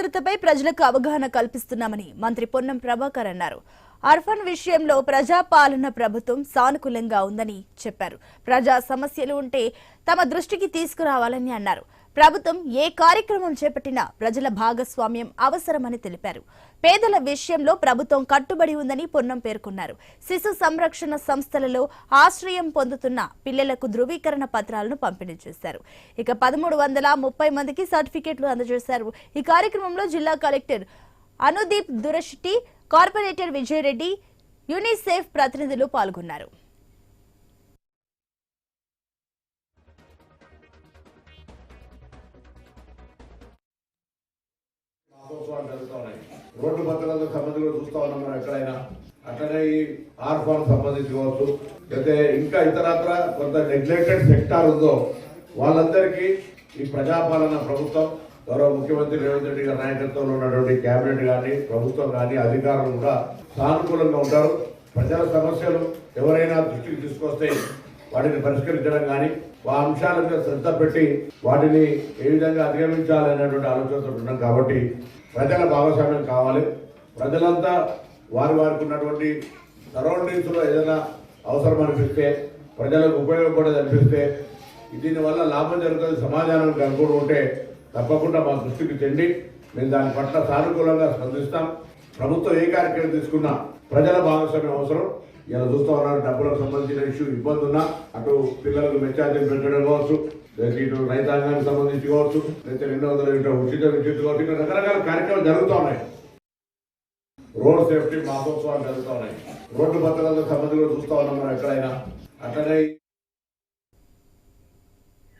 భద్రతపై ప్రజలకు అవగాహన కల్పిస్తున్నామని మంత్రి పొన్నం ప్రభాకర్ అన్నారు. అర్ఫన్ విషయంలో ప్రజాపాలన ప్రభుత్వం సానుకూలంగా ఉందని చెప్పారు. ప్రజా సమస్యలు ఉంటే తమ దృష్టికి తీసుకురావాలని అన్నారు. ప్రభుత్వం ఏ కార్యక్రమం చేపట్టినా ప్రజల భాగస్వామ్యం అవసరమని తెలిపారు. పేదల విషయంలో ప్రభుత్వం కట్టుబడి ఉందని పొన్నం పేర్కొన్నారు. శిశు సంరక్షణ సంస్థలలో ఆశ్రయం పొందుతున్న పిల్లలకు ధృవీకరణ పత్రాలను పంపిణీ చేశారు. ఇక పదమూడు వందల ముప్పై మందికి సర్టిఫికెట్లు అందజేశారు. ఈ కార్యక్రమంలో జిల్లా collector Anudeep Durishetty corporator Vijayareddy UNICEF ప్రతినిధులు పాల్గొన్నారు. రోడ్డు భద్రతలకు సంబంధించి కూడా చూస్తా ఉన్నాం మనం ఎక్కడైనా. అట్లనే ఈ ఆర్ఫాన్ సంబంధించి కావచ్చు. అయితే ఇంకా ఇతరత్ర కొంత నెగ్లెక్టెడ్ సెక్టార్ ఉందో వాళ్ళందరికీ ఈ ప్రజాపాలన ప్రభుత్వం గౌరవ ముఖ్యమంత్రి రేవంత్ రెడ్డి గారి నాయకత్వంలో ఉన్నటువంటి కేబినెట్ కానీ ప్రభుత్వం కానీ అధికారులు కూడా సానుకూలంగా ఉంటారు. ప్రజల సమస్యలు ఎవరైనా దృష్టికి తీసుకొస్తే వాటిని పరిష్కరించడం కానీ ఆ అంశాల మీద శ్రద్ధ పెట్టి వాటిని ఏ విధంగా అధిగమించాలనేటువంటి ఆలోచనతో ఉన్నాం కాబట్టి ప్రజల భాగస్వామ్యం కావాలి. ప్రజలంతా వారి వారికి ఉన్నటువంటి సరౌండింగ్స్లో ఏదైనా అవసరం అనిపిస్తే ప్రజలకు ఉపయోగపడేది అనిపిస్తే దీనివల్ల లాభం జరుగుతుంది సమాధానం అనుకూలం ఉంటే తప్పకుండా మా దృష్టికి తెండి. మేము దాని పట్ల సానుకూలంగా స్పందిస్తాం. ప్రభుత్వం ఏ కార్యక్రమం తీసుకున్నా ప్రజల భాగస్వామ్యం అవసరం. ఇలా చూస్తూ ఉన్నారు డబ్బులకు సంబంధించిన ఇష్యూ ఇబ్బంది ఉన్నా అటు పిల్లలకు మెచ్చార్జీలు పెంచడం కావచ్చు ఇటు రైతాంగానికి సంబంధించి కావచ్చు లేకపోతే రెండు వందల ఇంట్లో ఉచిత విద్యుత్ కావచ్చు ఇక్కడ రకరకాల కార్యక్రమాలు జరుగుతూ ఉన్నాయి. రోడ్ సేఫ్టీ మహోత్సవాలు జరుగుతూ ఉన్నాయి. రోడ్డు భద్రతలకు సంబంధించి కూడా చూస్తూ ఉన్నాం మనం ఎక్కడైనా. అట్లనే